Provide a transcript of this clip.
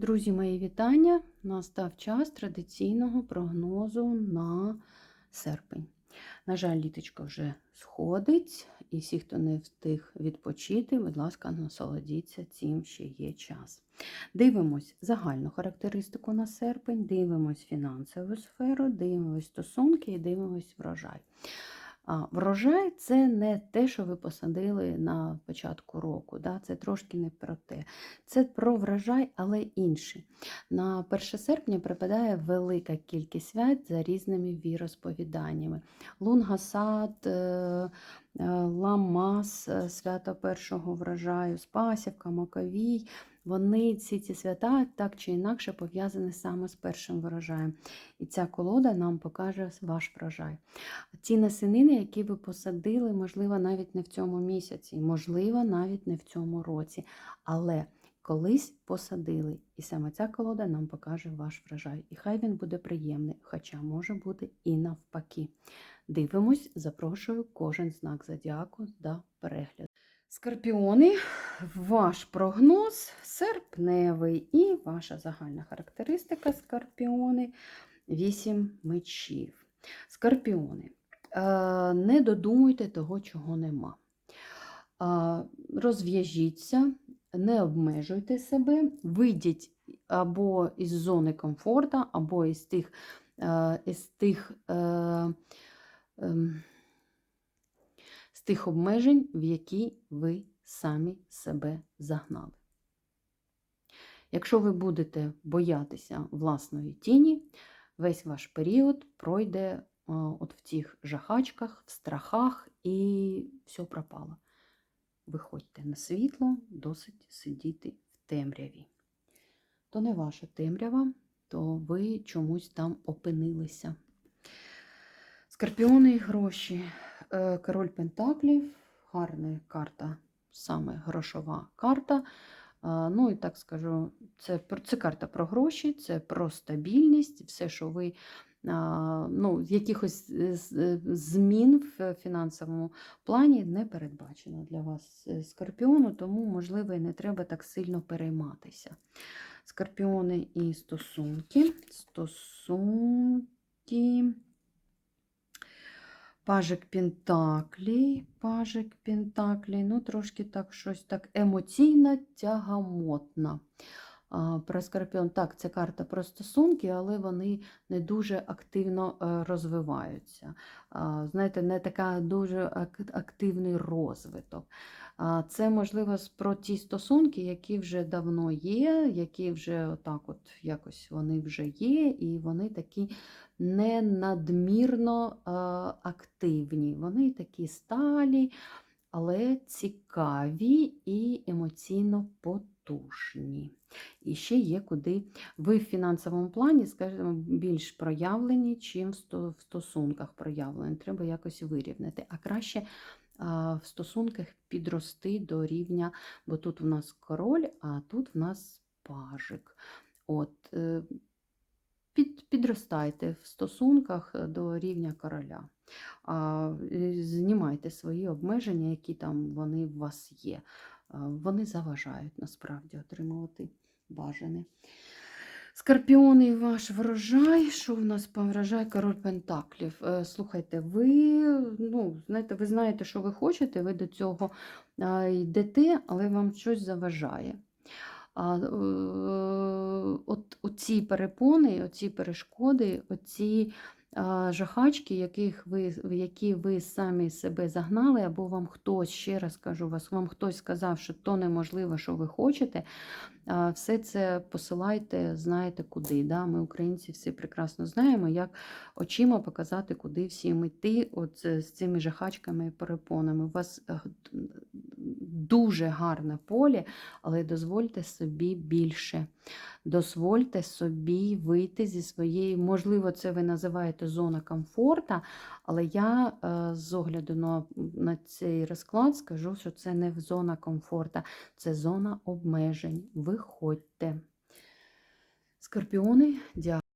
Друзі, мої вітання! Настав час традиційного прогнозу на серпень. На жаль, літочко вже сходить, і всі, хто не встиг відпочити, будь ласка, насолодіться цим ще є час. Дивимось загальну характеристику на серпень, дивимось фінансову сферу, дивимось стосунки і дивимось врожай. А Врожай це не те, що ви посадили на початку року. Да? Це трошки не про те. Це про врожай, але інший. На 1 серпня припадає велика кількість свят за різними віросповіданнями. Лунгасад, е, Ламас, е, свято першого врожаю, Спасівка, Маковій. Вони ці ці свята так чи інакше пов'язані саме з першим врожаєм. І ця колода нам покаже ваш врожай. Ті насинини, які ви посадили, можливо, навіть не в цьому місяці, можливо, навіть не в цьому році. Але колись посадили. І саме ця колода нам покаже ваш врожай. І хай він буде приємний, хоча може бути і навпаки. Дивимось, запрошую кожен знак зодіаку до перегляду. Скорпіони, ваш прогноз серпневий і ваша загальна характеристика скорпіони 8 мечів. Скорпіони, е, не додумуйте того, чого нема. Е, розв'яжіться, не обмежуйте себе, вийдіть або із зони комфорту, або із тих, е, із тих ем, з тих обмежень, в які ви самі себе загнали. Якщо ви будете боятися власної тіні, весь ваш період пройде от в тих жахачках, в страхах і все пропало. Виходьте на світло, досить сидіти в темряві. То не ваша темрява, то ви чомусь там опинилися. Скорпіони і гроші. Е, король Пентаклів, гарна карта, саме грошова карта. Ну і так скажу, це це карта про гроші, це про стабільність, все, що ви ну, якихось змін в фінансовому плані не передбачено для вас е, скорпіону, тому, можливо, і не треба так сильно перейматися. Скорпіони і стосунки. Стосунки. Пажик Пентаклі, пажик Пентаклі, ну, трошки так щось так емоційно тягамотно. Про Скорпіон, так, це карта про стосунки, але вони не дуже активно е, розвиваються. Знаєте, не така дуже активний розвиток. Це, можливо, про ті стосунки, які вже давно є, які вже отак от якось вони вже є, і вони такі не надмірно активні. Вони такі сталі, але цікаві і емоційно потужні. І ще є куди ви в фінансовому плані, скажімо, більш проявлені, чим в стосунках проявлені. Треба якось вирівняти. А краще в стосунках підрости до рівня, бо тут в нас король, а тут в нас пажик. От, е, під, Підростайте в стосунках до рівня короля. А, Знімайте свої обмеження, які там вони в вас є. Вони заважають насправді отримувати бажане. Скорпіони ваш врожай. Що в нас по врожай король Пентаклів? Е, слухайте, ви ну, знаєте, ви знаєте, що ви хочете, ви до цього йдете, але вам щось заважає. А, е, от, Оці перепони, оці перешкоди, оці жахачки, яких ви, в які ви самі себе загнали, або вам хтось, ще раз кажу вас, вам хтось сказав, що то неможливо, що ви хочете, все це посилайте, знаєте куди. Да? Ми, українці, всі прекрасно знаємо, як очима показати, куди всім йти от з цими жахачками і перепонами. У вас е, дуже гарне поле, але дозвольте собі більше. Дозвольте собі вийти зі своєї, можливо, це ви називаєте зона комфорта, але я е, з огляду на, на цей розклад скажу, що це не зона комфорта, це зона обмежень. Виходьте. Скорпіони, дякую.